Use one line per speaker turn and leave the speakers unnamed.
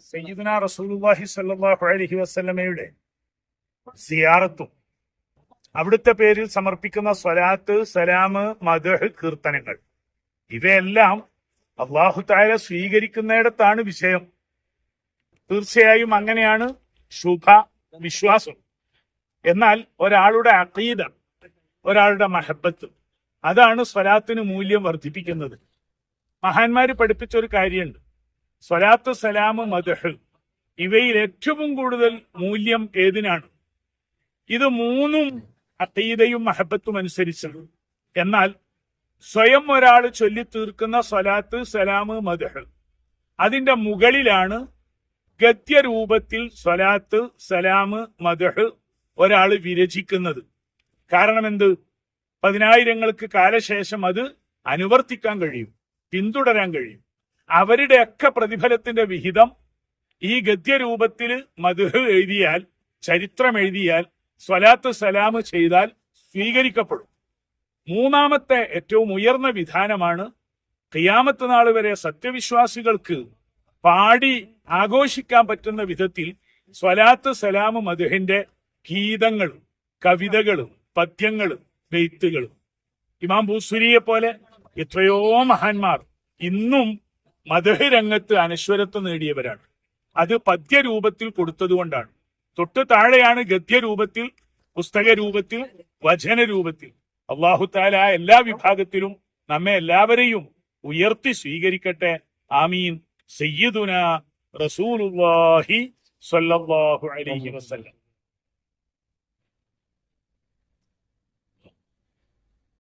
സയ്യിദുന റസൂലുള്ളാഹി സ്വല്ലല്ലാഹു അലൈഹി വസല്ലമയുടെ സിയാറത്തും അവിടുത്തെ പേരിൽ സമർപ്പിക്കുന്ന സ്വലാത്ത് സലാമ് മദഹ് കീർത്തനങ്ങൾ. ഇവയെല്ലാം അള്ളാഹു താര സ്വീകരിക്കുന്നിടത്താണ് വിഷയം. തീർച്ചയായും അങ്ങനെയാണ് ശുഭ വിശ്വാസം. എന്നാൽ ഒരാളുടെ അഖീദ ഒരാളുടെ മഹബത്ത് അതാണ് സ്വലാത്തിന് മൂല്യം വർദ്ധിപ്പിക്കുന്നത്. മഹാന്മാര് പഠിപ്പിച്ച ഒരു കാര്യമുണ്ട്. സ്വലാത്ത് സലാം മദഹ്. ഇവയിൽ ഏറ്റവും കൂടുതൽ മൂല്യം ഏതിനാണ്? ഇത് മൂന്നും അത്തീതയും മഹബത്തും അനുസരിച്ചാണ്. എന്നാൽ സ്വയം ഒരാൾ ചൊല്ലി തീർക്കുന്ന സ്വലാത്ത് സലാമ് മദഹ്. അതിന്റെ മുകളിലാണ് ഗദ്യരൂപത്തിൽ സ്വലാത്ത് സലാമ് മദഹ് ഒരാൾ വിരചിക്കുന്നത്. കാരണം എന്ത് പതിനായിരങ്ങൾക്ക് കാലശേഷം അത് അനുവർത്തിക്കാൻ കഴിയും പിന്തുടരാൻ കഴിയും. അവരുടെയൊക്കെ പ്രതിഫലത്തിന്റെ വിഹിതം ഈ ഗദ്യരൂപത്തിൽ മധുഹ് എഴുതിയാൽ ചരിത്രം എഴുതിയാൽ സ്വലാത്ത് സലാം ചെയ്താൽ സ്വീകരിക്കപ്പെടും. മൂന്നാമത്തെ ഏറ്റവും ഉയർന്ന വിധാനമാണ് ഖിയാമത്ത് നാൾ വരെ സത്യവിശ്വാസികൾക്ക് പാടി ആഘോഷിക്കാൻ പറ്റുന്ന വിധത്തിൽ സ്വലാത്ത് സലാം മധുഹിന്റെ ഗീതങ്ങളും കവിതകളും പദ്യങ്ങളും ബെയ്ത്തുകളും ഇമാം ഭൂസുരിയെ പോലെ എത്രയോ മഹാന്മാർ ഇന്നും മദഹ് രംഗത്ത് അനശ്വരത്വം നേടിയവരാണ്. അത് പദ്യരൂപത്തിൽ കൊടുത്തതുകൊണ്ടാണ്. തൊട്ട് താഴെയാണ് ഗദ്യരൂപത്തിൽ പുസ്തക രൂപത്തിൽ വചന രൂപത്തിൽ അള്ളാഹുത്താല എല്ലാ വിഭാഗത്തിലും നമ്മെ എല്ലാവരെയും ഉയർത്തി സ്വീകരിക്കട്ടെ. ആമീൻ. സയ്യിദുന റസൂലുള്ളാഹി സ്വല്ലല്ലാഹു അലൈഹി വസല്ലം.